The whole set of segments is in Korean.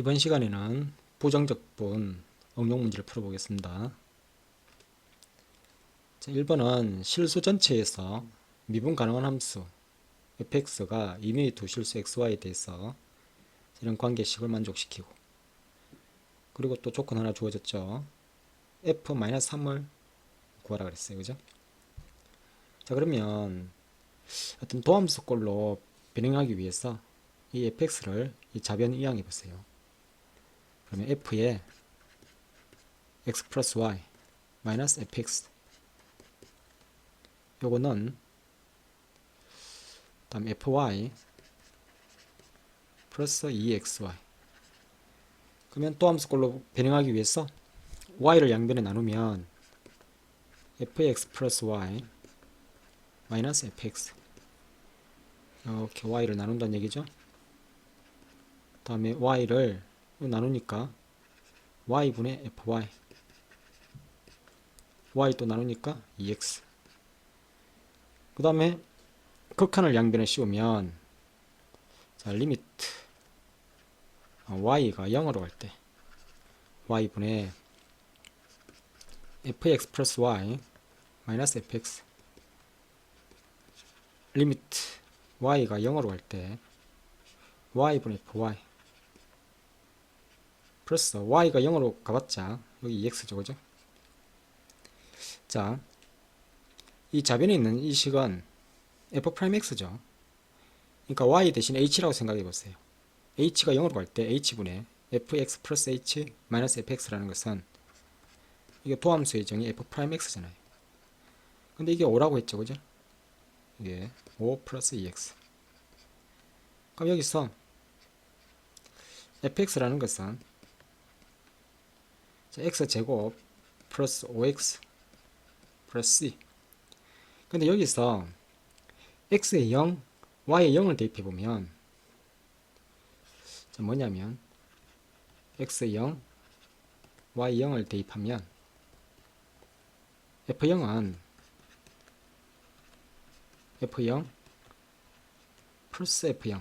이번 시간에는 부정적분 응용 문제를 풀어보겠습니다. 자, 1번은 실수 전체에서 미분 가능한 함수 fx가 이미의 두 실수 xy에 대해서 이런 관계식을 만족시키고 그리고 또 조건 하나 주어졌죠. f-3을 구하라 그랬어요. 그죠? 자 그러면 어떤 도함수꼴로 변형하기 위해서 이 fx를 이 좌변 이항해 보세요. 그러면 f에 x 플러스 y 마이너스 fx 요거는 다음 fy 플러스 2xy 그러면 또 함수꼴로 변형하기 위해서 y를 양변에 나누면 fx 플러스 y 마이너스 fx 이렇게 y를 나눈다는 얘기죠. 다음에 y를 나누니까 y분의 fy. y 또 나누니까 2x 그 다음에 극한을 양변에 씌우면 자 리미트 어, y가 0으로 갈 때 y분의 fx 플러스 y 마이너스 fx. 리미트 y가 0으로 갈 때 y분의 fy 플러스 y가 0으로 가봤자 여기 2x죠 그죠? 자 이 좌변에 있는 이 식은 f'x죠. 그러니까 y 대신 h라고 생각해 보세요. h가 0으로 갈 때 h분의 fx 플러스 h 마이너스 fx라는 것은 이게 도함수의 정의 f'x잖아요. 근데 이게 5라고 했죠 그죠? 이게 5 플러스 2x 그럼 여기서 fx라는 것은 자, x제곱 플러스 5x 플러스 c 근데 여기서 x에 0, y에 0을 대입해 보면 자, 뭐냐면 x에 0, y 0을 대입하면 f0은 f0 플러스 f0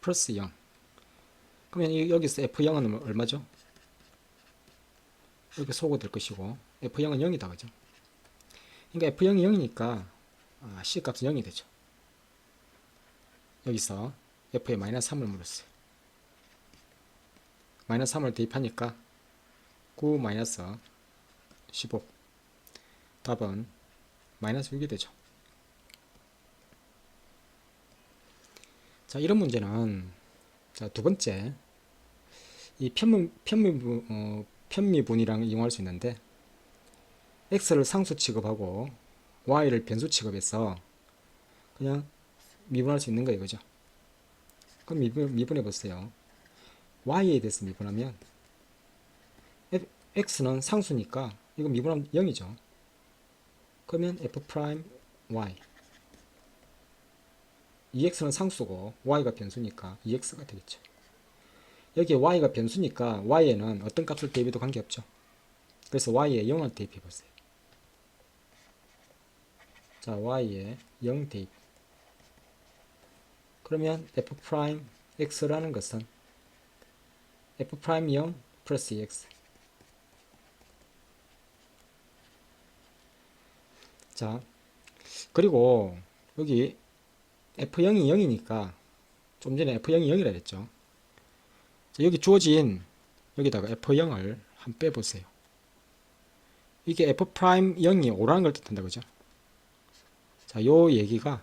플러스 0 그러면 이- 여기서 f0은 얼마죠? 이렇게 소거될 것이고 f0은 0이다 그죠? 그러니까 f0이 0이니까 아, c 값은 0이 되죠. 여기서 f에 마이너스 3을 물었어요. 마이너스 3을 대입하니까 9 마이너스 15 답은 마이너스 6이 되죠. 자 이런 문제는 자 두 번째 이 편미 편미분 어, 편미분이랑 이용할 수 있는데 x를 상수 취급하고 y를 변수 취급해서 그냥 미분할 수 있는 거예요, 그죠? 그럼 미분, 미분해 보세요. y에 대해서 미분하면 x는 상수니까 이거 미분하면 0이죠. 그러면 f y 2x는 상수고 y가 변수니까 2x가 되겠죠. 여기에 y가 변수니까 y에는 어떤 값을 대입해도 관계없죠. 그래서 y에 0을 대입해 보세요. 자, y에 0 대입. 그러면 f 프라임 x라는 것은 f 프라임 0 플러스 2x. 자, 그리고 여기 f0이 0이니까 좀 전에 f0이 0이라 했죠. 자, 여기 주어진 여기다가 f0을 한 빼보세요. 이게 f 프라임 0이 5라는 걸 뜻한다 그죠? 자, 요 얘기가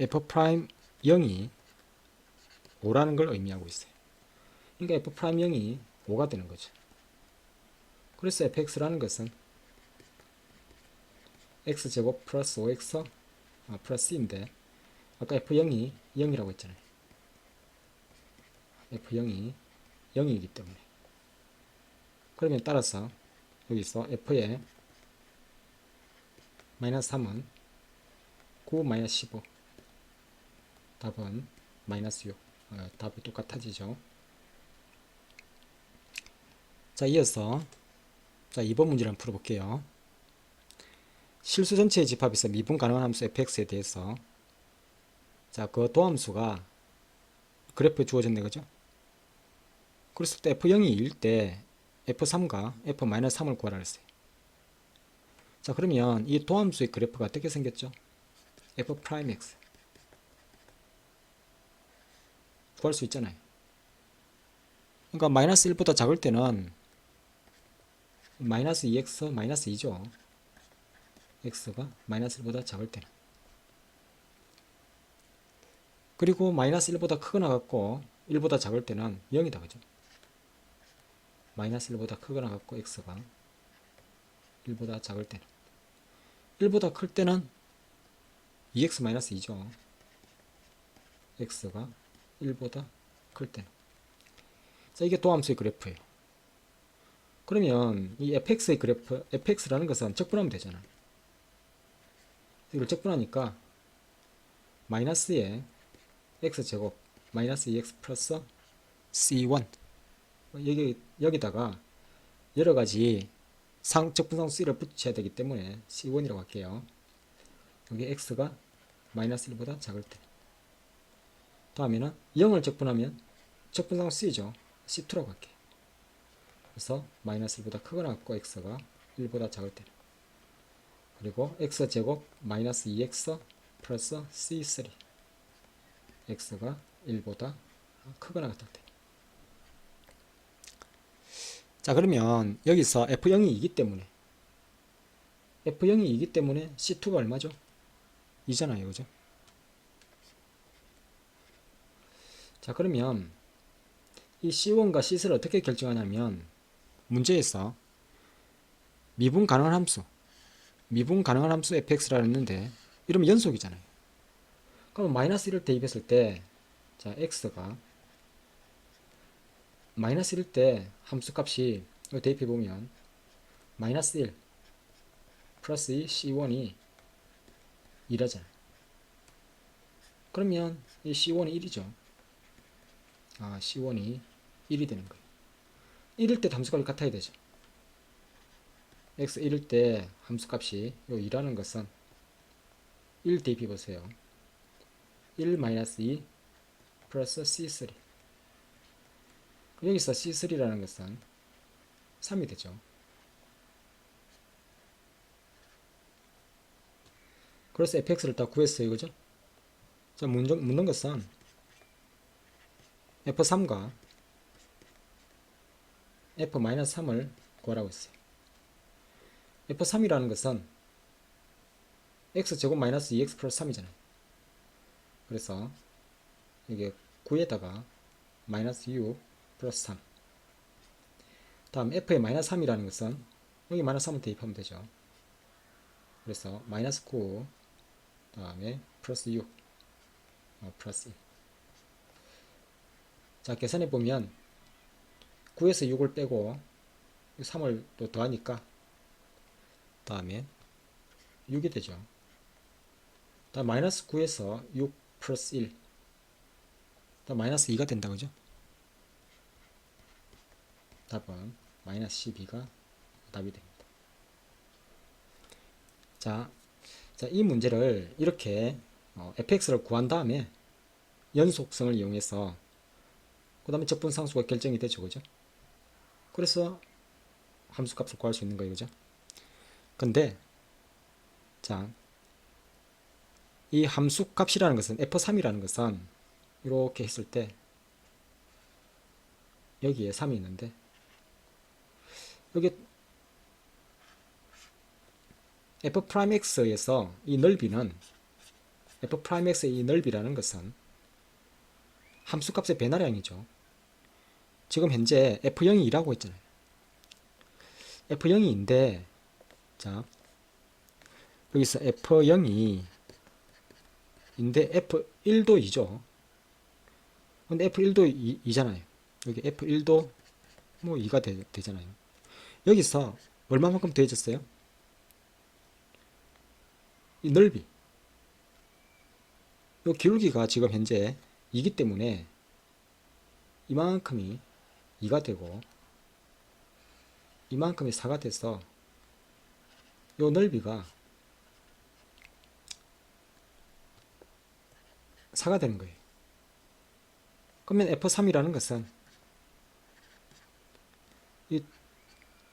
f 프라임 0이 5라는 걸 의미하고 있어요. 그러니까 f 프라임 0이 5가 되는 거죠. 그래서 fx라는 것은 x 제곱 플러스 5x 아, 플러스 c인데 아까 f0이 0이라고 했잖아요. F0이 0이기 때문에. 그러면 따라서 여기서 f의 마이너스 3은 9 마이너스 15 답은 마이너스 6 어, 답이 똑같아지죠. 자 이어서 자 2번 문제를 한번 풀어볼게요. 실수 전체의 집합에서 미분 가능한 함수 fx에 대해서 자 그 도함수가 그래프에 주어졌네 그죠 그랬을 때 F0이 2일 때 F3과 F-3을 구하라 그랬어요. 자, 그러면 이 도함수의 그래프가 어떻게 생겼죠? F 프라임 X. 구할 수 있잖아요. 그러니까 마이너스 1보다 작을 때는 마이너스 2x 마이너스 2죠. x가 마이너스 1보다 작을 때는. 그리고 마이너스 1보다 크거나 같고 1보다 작을 때는 0이다. 그죠? 마이너스 1보다 크거나 같고 x가 1보다 작을 때는 1보다 클 때는 2x 마이너스 2죠. x가 1보다 클 때는 자 이게 도함수의 그래프예요. 그러면 이 fx의 그래프 fx라는 것은 적분하면 되잖아. 이걸 적분하니까 마이너스에 x제곱 마이너스 2x 플러스 c1 여기 여기다가 여러 가지 상 적분상 수를 붙여야 되기 때문에 c1이라고 할게요. 여기 x가 마이너스 1보다 작을 때 다음에는 0을 적분하면 적분상 c죠. c2라고 할게요. 그래서 마이너스 1보다 크거나 같고 x가 1보다 작을 때 그리고 x제곱 마이너스 2x 플러스 c3 x가 1보다 크거나 같을 때. 자 그러면 여기서 f0이 2기 때문에 f0이 2기 때문에 c2가 얼마죠? 2잖아요 그죠? 자 그러면 이 c1과 c3를 어떻게 결정하냐면 문제에서 미분 가능한 함수 미분 가능한 함수 fx라 했는데 이러면 연속이잖아요. 그럼 마이너스 1을 대입했을 때, 자, x가 마이너스 1일 때 함수 값이 이거 대입해 보면 마이너스 1 플러스 2 c1이 2라잖아요. 그러면 이 c1이 1이죠. 아, c1이 1이 되는 거예요. 1일 때 함수값이 같아야 되죠. x 1일 때 함수값이 요 2라는 것은 1 대입해 보세요. 1 마이너스 2 플러스 c3 여기서 c3라는 것은 3이 되죠. 그래서 fx를 다 구했어요. 그죠? 자, 묻는, 묻는 것은 f3과 f-3을 구하라고 했어요. f3이라는 것은 x제곱 마이너스 2x 플러스 3이잖아요. 그래서 이게 9에다가 마이너스 6 플러스 3 다음 f의 마이너스 3이라는 것은 여기 마이너스 3을 대입하면 되죠. 그래서 마이너스 9 다음에 플러스 6 어, 플러스 1 자, 계산해 보면 9에서 6을 빼고 3을 또 더하니까 다음에 6이 되죠. 다음 마이너스 9에서 6 플러스 1 다음 마이너스 2가 된다 그죠? 답은 마이너스 12가 답이 됩니다. 자, 자, 이 문제를 이렇게 어, fx를 구한 다음에 연속성을 이용해서 그 다음에 적분 상수가 결정이 되죠. 그죠? 그래서 함수값을 구할 수 있는 거예요. 그죠? 근데 자, 이 함수값이라는 것은 f3이라는 것은 이렇게 했을 때 여기에 3이 있는데 여기 f'x에서 이 넓이는 f'x의 이 넓이라는 것은 함수값의 배나량이죠. 지금 현재 f0이 2라고 했잖아요. f0이 2인데 자 여기서 f0이 인데 f1도 2죠. 근데 f1도 2, 잖아요 여기 f1도 뭐 2가 되, 되잖아요. 여기서 얼마만큼 더해졌어요? 이 넓이. 이 기울기가 지금 현재 2기 때문에 이만큼이 2가 되고 이만큼이 4가 돼서 이 넓이가 4가 되는 거예요. 그러면 F3이라는 것은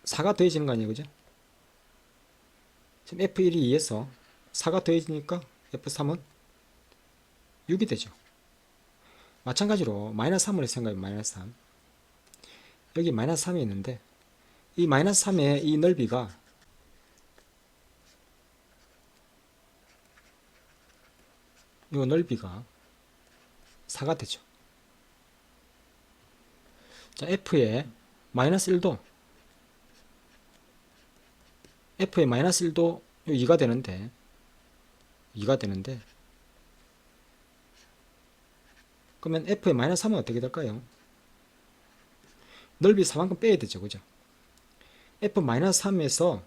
4가 더해지는 거 아니에요, 그죠? 지금 F1이 2에서 4가 더해지니까 F3은 6이 되죠. 마찬가지로 마이너스 3을 생각해요, 마이너스 3. 여기 마이너스 3이 있는데, 이 마이너스 3의 이 넓이가 이 넓이가 4가 되죠. 자, F의 마이너스 1도 F의 마이너스 1도 2가 되는데 2가 되는데 그러면 F의 마이너스 3은 어떻게 될까요? 넓이 4만큼 빼야 되죠. 그죠? F 마이너스 3에서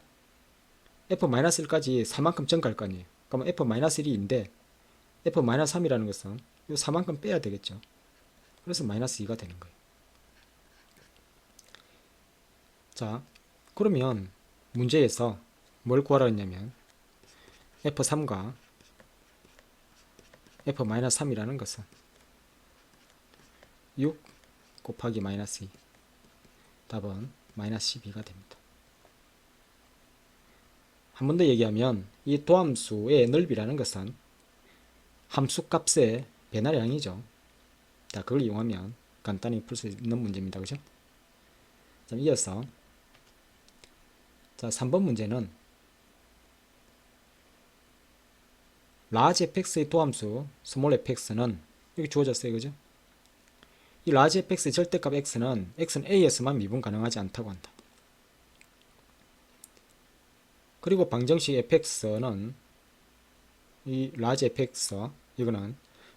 F 마이너스 1까지 4만큼 증가할 거 아니에요. 그러면 F 마이너스 1인데 F 마이너스 3이라는 것은 이 4만큼 빼야 되겠죠. 그래서 마이너스 2가 되는 거예요. 자, 그러면 문제에서 뭘 구하라 했냐면 F3과 F-3이라는 것은 6 곱하기 마이너스 2 답은 마이너스 12가 됩니다. 한 번 더 얘기하면 이 도함수의 넓이라는 것은 함수값의 배나량이죠. 자, 그걸 이용하면 간단히 풀 수 있는 문제입니다. 그죠? 자, 이어서 자, 3번 문제는 라지 fx의 도함수 스몰 fx는 여기 주어졌어요. 그죠? 이 라지 fx의 절대값 x는 x는 a에서만 미분 가능하지 않다고 한다. 그리고 방정식 fx는 이 라지 fx 이거는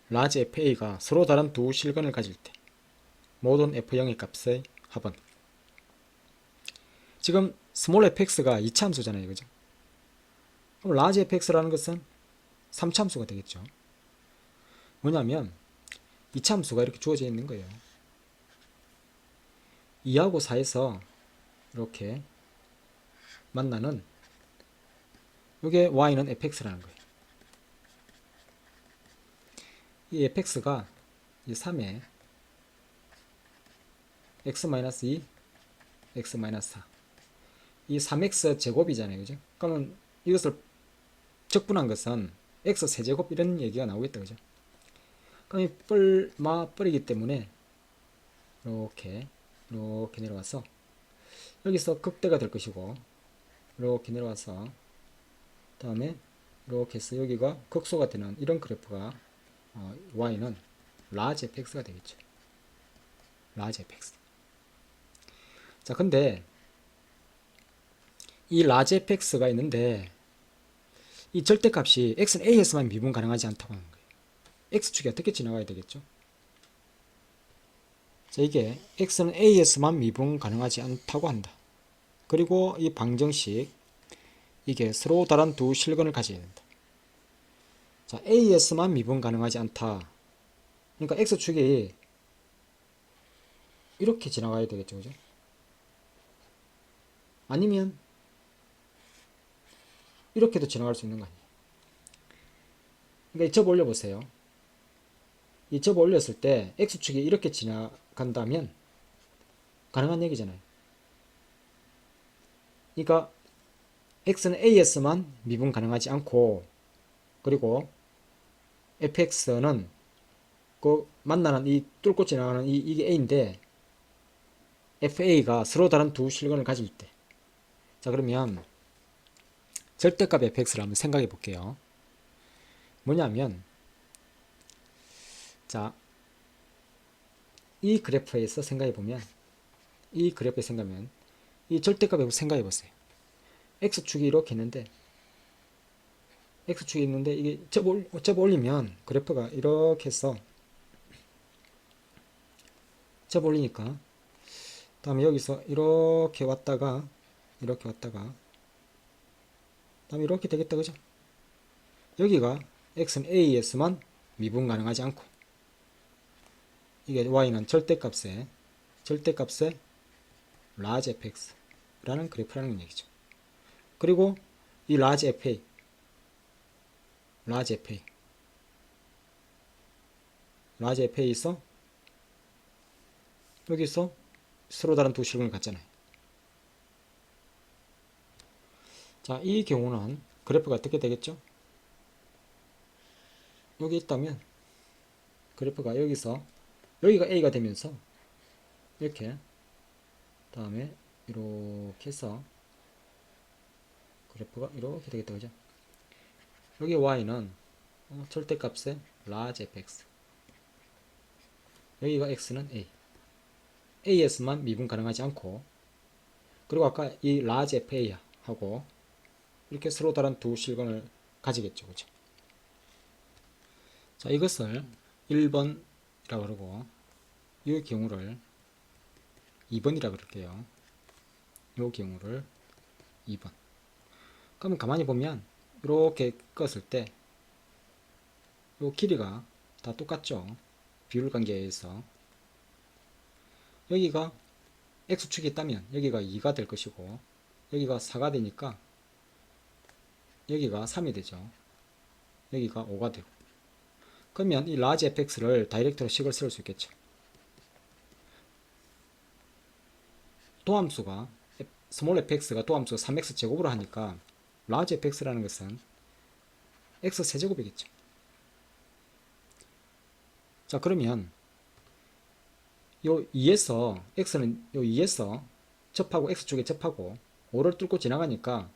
라지 fa가 서로 다른 두 실근을 가질 때 모든 f0의 값의 합은 지금 스몰 fx가 이차함수잖아요. 그죠? 그럼 라지 fx라는 것은 3차함수가 되겠죠. 뭐냐면 이차함수가 이렇게 주어져 있는 거예요. 2하고 4에서 이렇게 만나는 이게 y는 fx라는 거예요. 이 fx가 이 3에 x-2, x-4. 이 3x 제곱이잖아요. 그죠? 그러면 이것을 적분한 것은 x 세제곱 이런 얘기가 나오겠다. 그죠? 그럼 이 뿔, 마, 뿔이기 때문에 이렇게 이렇게 내려와서 여기서 극대가 될 것이고 이렇게 내려와서 다음에 이렇게 해서 여기가 극소가 되는 이런 그래프가 어, y는 라지 fx가 되겠죠. 라지 fx. 자, 근데 이 라지 fx가 있는데 이 절대값이 x는 a에서만 미분 가능하지 않다고 하는 거예요. x축이 어떻게 지나가야 되겠죠? 자, 이게 x는 a에서만 미분 가능하지 않다고 한다. 그리고 이 방정식 이게 서로 다른 두 실근을 가져야 된다. 자, a에서만 미분 가능하지 않다. 그러니까 x축이 이렇게 지나가야 되겠죠. 그죠? 아니면 이렇게도 지나갈 수 있는 거 아니에요. 그러니까 이접 올려보세요. 이접 올렸을 때 x축이 이렇게 지나간다면 가능한 얘기잖아요. 그러니까 x는 a에서만 미분 가능하지 않고 그리고 fx는 그 만나는 이 뚫고 지나가는 이, 이게 a인데 fa가 서로 다른 두 실근을 가질 때 자 그러면 절대값 fx를 한번 생각해 볼게요. 뭐냐면 자, 이 그래프에서 생각해 보면 이 그래프에 생각하면 이 절대값에 생각해 보세요. x축이 이렇게 있는데 x축이 있는데 이게 접, 올리면 그래프가 이렇게 해서 접 올리니까 다음에 여기서 이렇게 왔다가 이렇게 왔다가 다음에 이렇게 되겠다 그죠? 여기가 x는 a에서만 미분 가능하지 않고 이게 y는 절대값에 절대값에 large fx라는 그래프라는 얘기죠. 그리고 이 large fa large fa large fa에서 여기서 서로 다른 두 실근을 갖잖아요. 자, 이 경우는 그래프가 어떻게 되겠죠? 여기 있다면 그래프가 여기서 여기가 A가 되면서 이렇게 다음에 이렇게 해서 그래프가 이렇게 되겠다 그죠? 여기 Y는 어, 절대값의 large fx 여기가 X는 A AS만 미분 가능하지 않고 그리고 아까 이 large FA 하고 이렇게 서로 다른 두 실근을 가지겠죠. 그죠? 자 이것을 1번이라고 그러고 이 경우를 2번이라고 그럴게요. 이 경우를 2번. 그러면 가만히 보면 이렇게 껐을 때 이 길이가 다 똑같죠? 비율 관계에 의해서. 여기가 x축이 있다면 여기가 2가 될 것이고 여기가 4가 되니까 여기가 3이 되죠. 여기가 5가 되고. 그러면 이 large fx를 다이렉트로 식을 쓸 수 있겠죠. 도함수가 스몰 fx가 도함수 3x 제곱으로 하니까 large fx라는 것은 x 세제곱이겠죠. 자 그러면 요 2에서 x는 요 2에서 접하고 x축에 접하고 5를 뚫고 지나가니까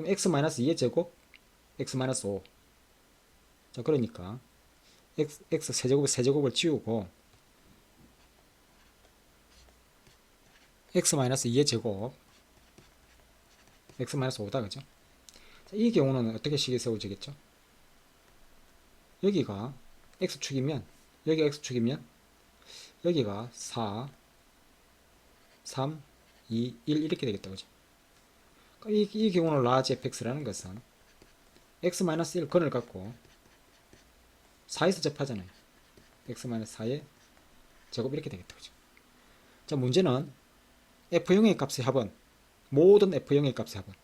그럼 x-2의 제곱 x-5 자 그러니까 x, x 세제곱 세제곱을 지우고 x-2의 제곱 x-5다 그죠? 자, 이 경우는 어떻게 식이 세워지겠죠? 여기가 x축이면 여기가 x축이면 여기가 4 3 2 1 이렇게 되겠다 그죠? 이, 이 경우는 large fx라는 것은 x-1 근을 갖고 4에서 접하잖아요. x-4의 제곱 이렇게 되겠다 그죠? 자 문제는 f0의 값의 합은 모든 f0의 값의 합은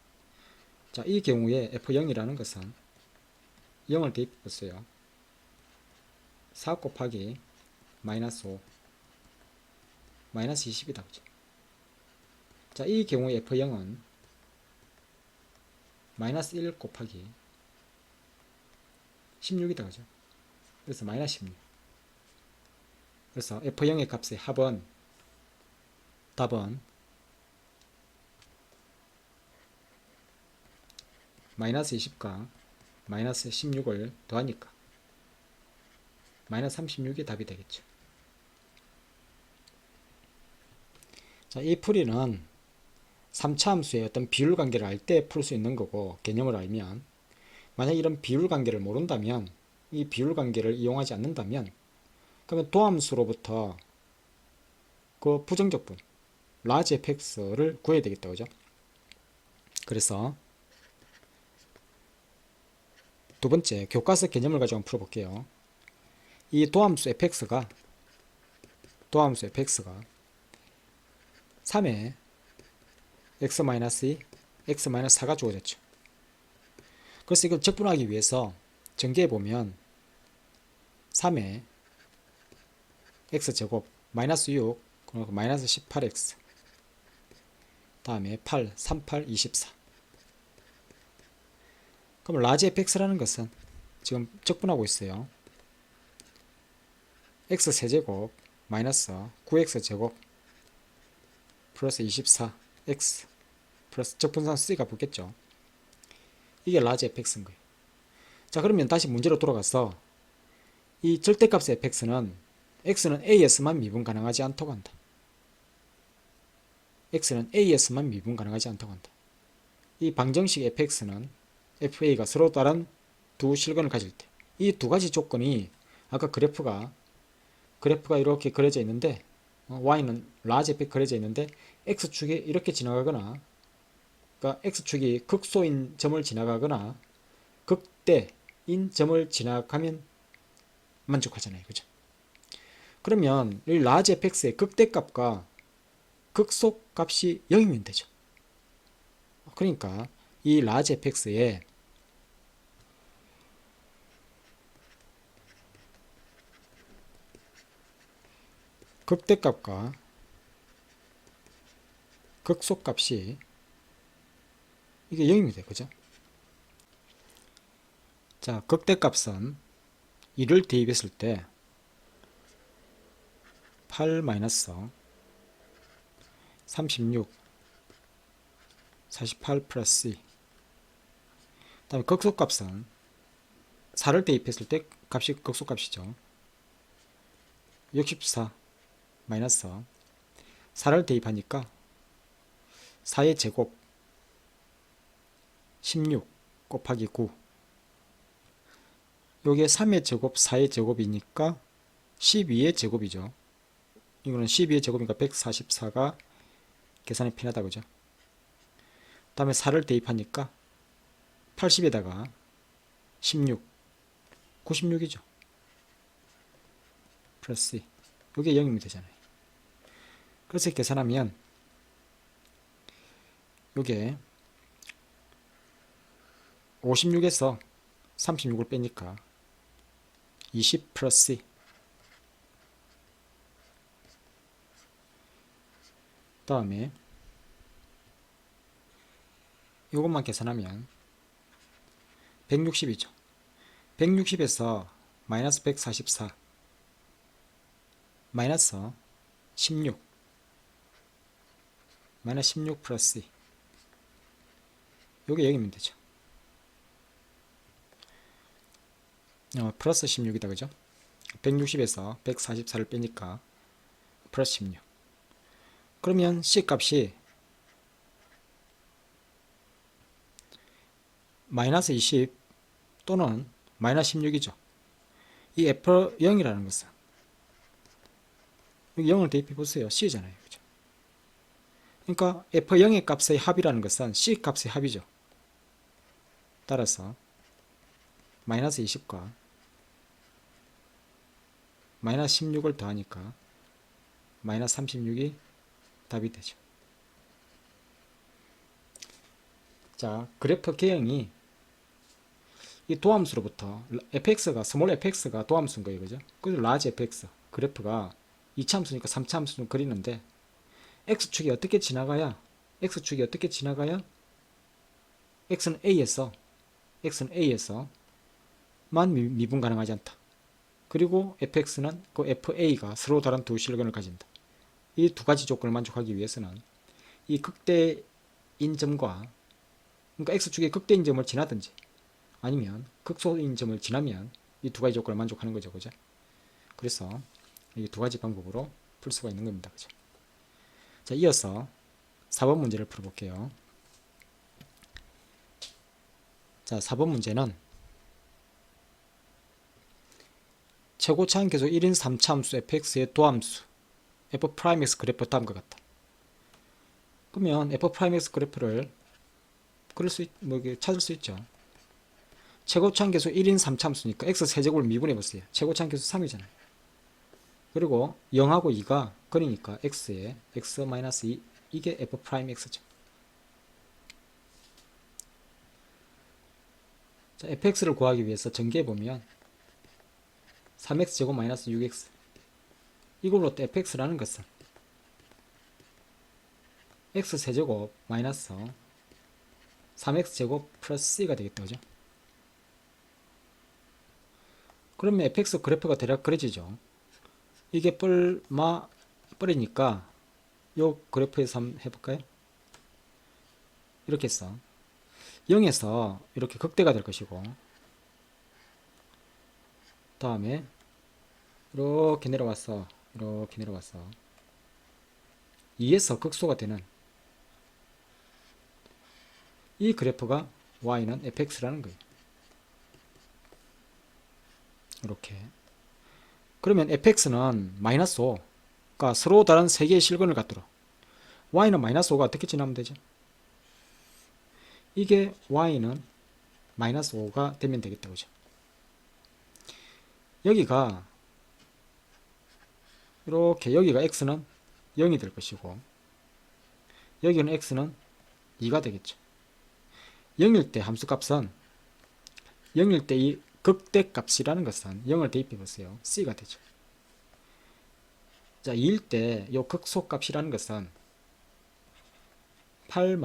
자, 이 경우에 f0이라는 것은 0을 대입했어요. 4 곱하기 마이너스 5 마이너스 20이다. 그죠? 자, 이 경우에 f0은 마이너스 1 곱하기 16이다. 그죠? 그래서 마이너스 16. 그래서 f0의 값의 합은 답은 마이너스 20과 마이너스 16을 더하니까 마이너스 36이 답이 되겠죠. 자, 이 풀이는 3차 함수의 어떤 비율 관계를 알 때 풀 수 있는 거고 개념을 알면 만약 이런 비율 관계를 모른다면 이 비율 관계를 이용하지 않는다면 그러면 도함수로부터 그 부정적분 large fx를 구해야 되겠다 그죠? 그래서 두 번째 교과서 개념을 가지고 한번 풀어볼게요. 이 도함수 fx가 도함수 fx가 3에 x-2, x-4가 주어졌죠. 그래서 이걸 적분하기 위해서 전개해 보면 3에 x제곱 마이너스 6 그리고 마이너스 18x 다음에 8, 38, 24 그럼 라지 fx라는 것은 지금 적분하고 있어요. x 세제곱 마이너스 9x 제곱 플러스 24x 플러스 적분상 c가 붙겠죠. 이게 라지 fx인 거예요. 자 그러면 다시 문제로 돌아가서 이 절대값의 fx는 x는 as만 미분 가능하지 않다고 한다. x는 as만 미분 가능하지 않다고 한다. 이 방정식 fx는 FA가 서로 다른 두 실근을 가질 때 이 두 가지 조건이 아까 그래프가 그래프가 이렇게 그려져 있는데 어, Y는 라지 f 그려져 있는데 X축이 이렇게 지나가거나 그러니까 X축이 극소인 점을 지나가거나 극대인 점을 지나가면 만족하잖아요. 그죠? 그러면 이 라지 fx의 극대값과 극소값이 0이면 되죠. 그러니까 이 라지 fx의 극대값과 극소값이 이게 0입니다. 그죠? 자, 극대값은 2를 대입했을 때 8 마이너스 36 48 플러스 2 다음에 극소값은 4를 대입했을 때 값이 극소값이죠. 64 마이너스 4를 대입하니까 4의 제곱 16 곱하기 9 요게 3의 제곱 4의 제곱이니까 12의 제곱이죠. 이거는 12의 제곱이니까 144가 계산이 편하다 그죠? 다음에 4를 대입하니까 80에다가 16 96이죠. 플러스 2 요게 0이면 되잖아요. 그래서 계산하면 요게 56에서 36을 빼니까 20 플러스 2 다음에 요것만 계산하면 160이죠. 160에서 마이너스 144 마이너스 16 마이너스 16 플러스 2 요게 0이면 되죠. 어, 플러스 16이다 그죠? 160에서 144를 빼니까 플러스 16 그러면 C 값이 마이너스 20 또는 마이너스 16이죠. 이 F0이라는 것은 여기 0을 대입해 보세요. C잖아요. 그죠? 그러니까 F0의 값의 합이라는 것은 C 값의 합이죠. 따라서 마이너스 20과 마이너스 16을 더하니까 마이너스 36이 답이 되죠. 자, 그래프 개형이 이 도함수로부터 fx가 스몰 fx가 도함수인 거예요. 그죠? 그래서 라지 fx 그래프가 2차함수니까 3차함수는 그리는데 x축이 어떻게 지나가야 x축이 어떻게 지나가야 x는 a에서 x는 a에서 만 미- 미분 가능하지 않다. 그리고 fx는 그 fa가 서로 다른 두 실근을 가진다. 이 두 가지 조건을 만족하기 위해서는 이 극대인 점과 그러니까 x축의 극대인 점을 지나든지 아니면 극소인 점을 지나면 이 두 가지 조건을 만족하는 거죠. 그죠? 그래서 이 두 가지 방법으로 풀 수가 있는 겁니다. 그죠? 자, 이어서 4번 문제를 풀어볼게요. 자, 4번 문제는 최고차항 계속 1인 3차 함수 fx의 도함수 f 프라임 x 그래프 다음과 같다. 그러면 f 프라임 x 그래프를 그릴 수 있, 뭐 찾을 수 있죠. 최고차항 계수 1인 3차 함수니까 x 세제곱을 미분해 보세요. 최고차항 계수 3이잖아요. 그리고 0하고 2가 거리니까 x에 x-2 이게 f 프라임 x죠. 자, fx를 구하기 위해서 전개해 보면 3x 제곱 마이너스 6x 이걸로 또 fx라는 것은 x 세제곱 마이너스 3x 제곱 플러스 c가 되겠다 그죠? 그러면 fx 그래프가 대략 그려지죠. 이게 뻘마 뻘이니까 요 그래프에서 한번 해볼까요? 이렇게 해서 0에서 이렇게 극대가 될 것이고 다음에 이렇게 내려와서 이렇게 내려와서 2에서 극소가 되는 이 그래프가 y는 fx라는 거예요. 이렇게 그러면 fx는 마이너스 5가 서로 다른 세 개의 실근을 갖도록 y는 마이너스 5가 어떻게 지나면 되죠? 이게 y는 마이너스 5가 되면 되겠다 그죠? 여기가 이렇게 여기가 x는 0이 될 것이고 여기는 x는 2가 되겠죠. 0일 때 함수값은 0일 때 이 극대값이라는 것은 0을 대입해 보세요. c가 되죠. 자, 2일 때 이 극소값이라는 것은 8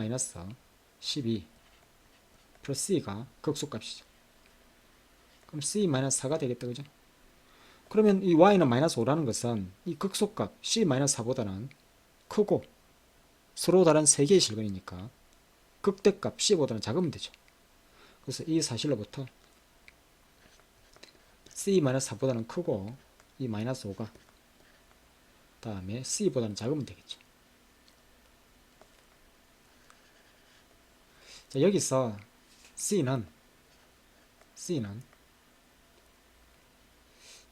마이너스 12 플러스 c가 극소값이죠. 그럼 c 마이너스 4가 되겠다 그죠? 그러면 이 y는 마이너스 5라는 것은 이 극소값 c 마이너스 4보다는 크고 서로 다른 세 개의 실근이니까 극대값 c보다는 작으면 되죠. 그래서 이 사실로부터 c 마이너스 4보다는 크고 이 마이너스 5가 다음에 c보다는 작으면 되겠죠. 자, 여기서 c는 c는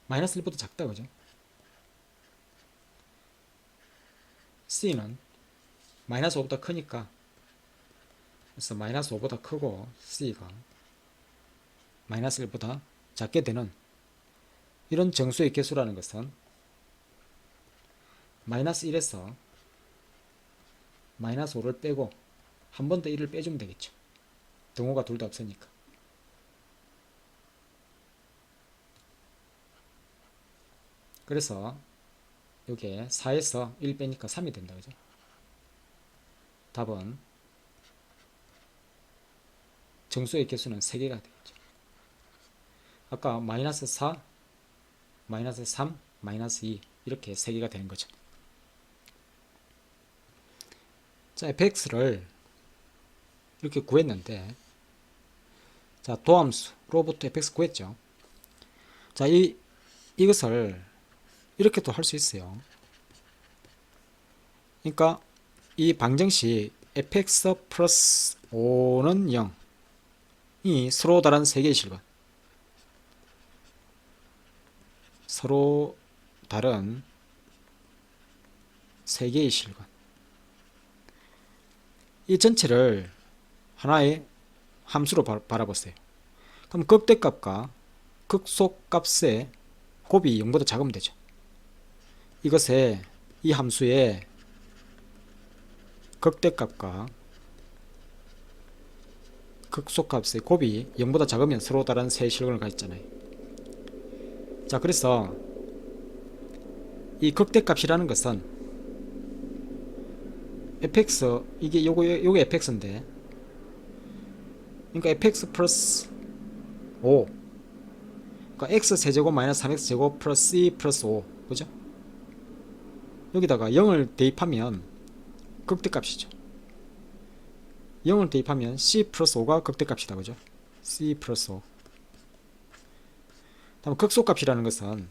마이너스 1보다 작다 그죠? c는 마이너스 5보다 크니까 그래서 마이너스 5보다 크고 c가 마이너스 1보다 작게 되는 이런 정수의 개수라는 것은 마이너스 1에서 마이너스 5를 빼고 한 번 더 1을 빼주면 되겠죠. 등호가 둘 다 없으니까. 그래서 요게 4에서 1 빼니까 3이 된다. 그죠? 답은 정수의 개수는 3개가 되겠죠. 아까 마이너스 4, 마이너스 3, 마이너스 2 이렇게 3개가 되는 거죠. 자, fx를 이렇게 구했는데 자, 도함수로부터 fx 구했죠. 자, 이 이것을 이렇게도 할 수 있어요. 그러니까 이 방정식 fx 플러스 5는 0. 이 서로 다른 세 개의 실근. 서로 다른 세 개의 실근. 이 전체를 하나의 함수로 바, 바라보세요. 그럼 극대값과 극소값의 곱이 0보다 작으면 되죠. 이것에 이 함수의 극대값과 극소값의 곱이 0보다 작으면 서로 다른 세 실근을 가졌잖아요. 자, 그래서 이 극대값이라는 것은 fx 이게 요거 요게 fx인데 그러니까 fx 플러스 5 그러니까 x 세제곱 마이너스 3x 제곱 플러스 c 플러스 5 그죠? 여기다가 0을 대입하면 극대값이죠. 0을 대입하면 c 플러스 5가 극대값이다. 그죠? c 플러스 5 다음 극소값이라는 것은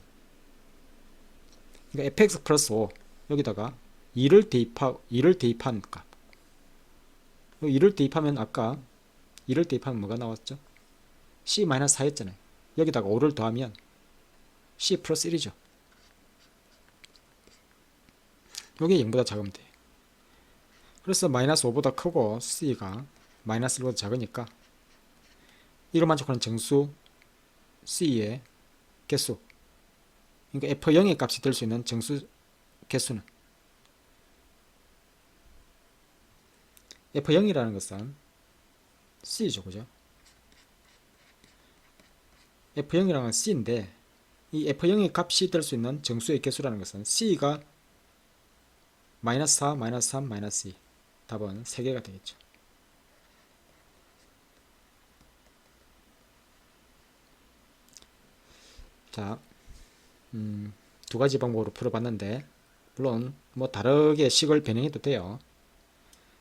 그러니까 fx 플러스 5 여기다가 2를 대입하 2를 대입한 값. 2를 대입하면 아까 2를 대입하면 뭐가 나왔죠? c 마이너스 4였잖아요. 여기다가 5를 더하면 c 플러스 1이죠. 요게 0보다 작으면 돼 그래서 마이너스 5보다 크고 c가 마이너스 1보다 작으니까 이로 만족하는 정수 c의 개수 그러니까 f0의 값이 될 수 있는 정수 개수는 f0이라는 것은 c죠 그죠? F0이라는 건 c인데 이 f0의 값이 될 수 있는 정수의 개수라는 것은 c가 마이너스 4, 마이너스 3, 마이너스 2 답은 3개가 되겠죠. 자, 음, 두 가지 방법으로 풀어봤는데 물론 뭐 다르게 식을 변형해도 돼요.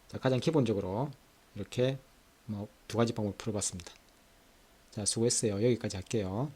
자, 가장 기본적으로 이렇게 뭐 두 가지 방법 풀어봤습니다. 자, 수고했어요. 여기까지 할게요.